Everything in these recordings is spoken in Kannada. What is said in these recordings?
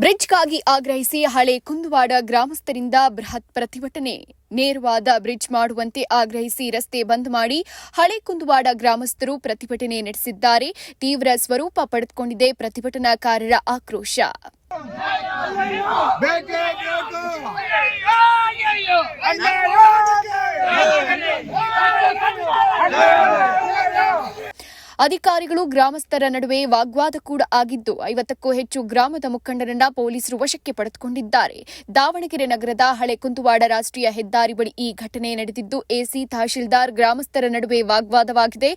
ಬ್ರಿಡ್ಜ್ಗಾಗಿ ಆಗ್ರಹಿಸಿ ಹಳೆ ಕುಂದುವಾಡ ಗ್ರಾಮಸ್ಥರಿಂದ ಬೃಹತ್ ಪ್ರತಿಭಟನೆ. ನೇರವಾದ ಬ್ರಿಡ್ಜ್ ಮಾಡುವಂತೆ ಆಗ್ರಹಿಸಿ ರಸ್ತೆ ಬಂದ್ ಮಾಡಿ ಹಳೆ ಕುಂದುವಾಡ ಗ್ರಾಮಸ್ಥರು ಪ್ರತಿಭಟನೆ ನಡೆಸಿದ್ದಾರೆ. ತೀವ್ರ ಸ್ವರೂಪ ಪಡೆದುಕೊಂಡಿದೆ ಪ್ರತಿಭಟನಾಕಾರರ ಆಕ್ರೋಶ. ಅಧಿಕಾರಿಗಳು ಗ್ರಾಮಸ್ಥರ ನಡುವೆ ವಾಗ್ವಾದ ಕೂಡ ಆಗಿದ್ದು ಐವತ್ತಕ್ಕೂ ಹೆಚ್ಚು ಗ್ರಾಮದ ಮುಖಂಡರನ್ನ ಪೊಲೀಸರು ವಶಕ್ಕೆ ಪಡೆದುಕೊಂಡಿದ್ದಾರೆ ದಾವಣಗೆರೆ ನಗರದ ಹಳೆ ಕುಂದುವಾಡ ರಾಷ್ಟ್ರೀಯ ಹೆದ್ದಾರಿ ಬಳಿ ಈ ಘಟನೆ ನಡೆದಿದ್ದು ಎಸಿ ತಹಶೀಲ್ದಾರ್ ಗ್ರಾಮಸ್ಥರ ನಡುವೆ ವಾಗ್ವಾದವಾಗಿದೆ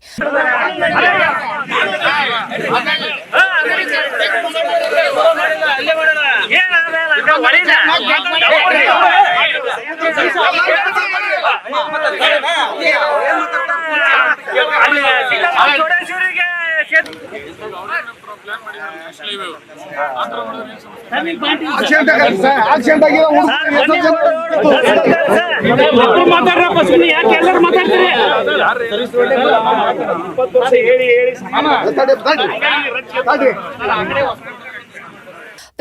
ಒಬ್ರು ಮಾತಾಡ್ರಪ್ಪ ಸುಮ್ಮನೆ ಯಾಕೆ ಎಲ್ಲರೂ ಮಾತಾಡ್ತೀರಿ? ತಡಿ, ತಡಿ, ತಡಿ.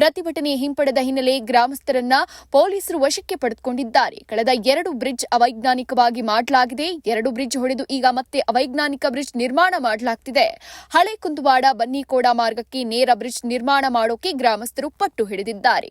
ಪ್ರತಿಭಟನೆ ಹಿಂಪಡೆದ ಹಿನ್ನೆಲೆ ಗ್ರಾಮಸ್ಥರನ್ನ ಪೊಲೀಸರು ವಶಕ್ಕೆ ಪಡೆದುಕೊಂಡಿದ್ದಾರೆ ಕಳೆದ ಎರಡು ಬ್ರಿಡ್ಜ್ ಅವೈಜ್ಞಾನಿಕವಾಗಿ ಮಾಡಲಾಗಿದೆ ಎರಡು ಬ್ರಿಡ್ಜ್ ಹೊಡೆದು ಈಗ ಮತ್ತೆ ಅವೈಜ್ಞಾನಿಕ ಬ್ರಿಡ್ಜ್ ನಿರ್ಮಾಣ ಮಾಡಲಾಗ್ತಿದೆ ಹಳೆ ಕುಂದುವಾಡ ಬನ್ನಿಕೋಡ ಮಾರ್ಗಕ್ಕೆ ನೇರ ಬ್ರಿಡ್ಜ್ ನಿರ್ಮಾಣ ಮಾಡೋಕೆ ಗ್ರಾಮಸ್ಥರು ಪಟ್ಟು ಹಿಡಿದಿದ್ದಾರೆ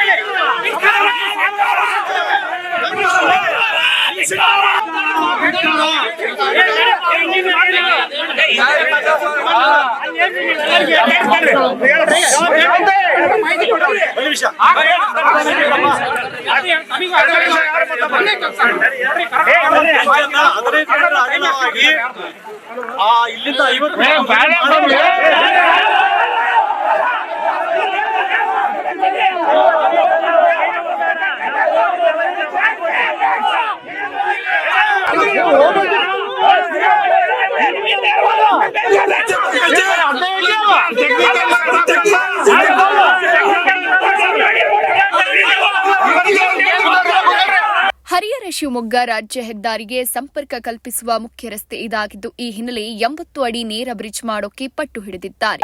ಆ ಇಲ್ಲಿಂದ ಐವತ್ತು ಶಿವಮೊಗ್ಗ ರಾಜ್ಯ ಹೆದ್ದಾರಿಗೆ ಸಂಪರ್ಕ ಕಲ್ಪಿಸುವ ಮುಖ್ಯ ರಸ್ತೆ ಇದಾಗಿದ್ದು ಈ ಹಿನ್ನೆಲೆ ಎಂಬತ್ತು ಅಡಿ ನೇರ ಬ್ರಿಡ್ಜ್ ಮಾಡೋಕೆ ಪಟ್ಟು ಹಿಡಿದಿದ್ದಾರೆ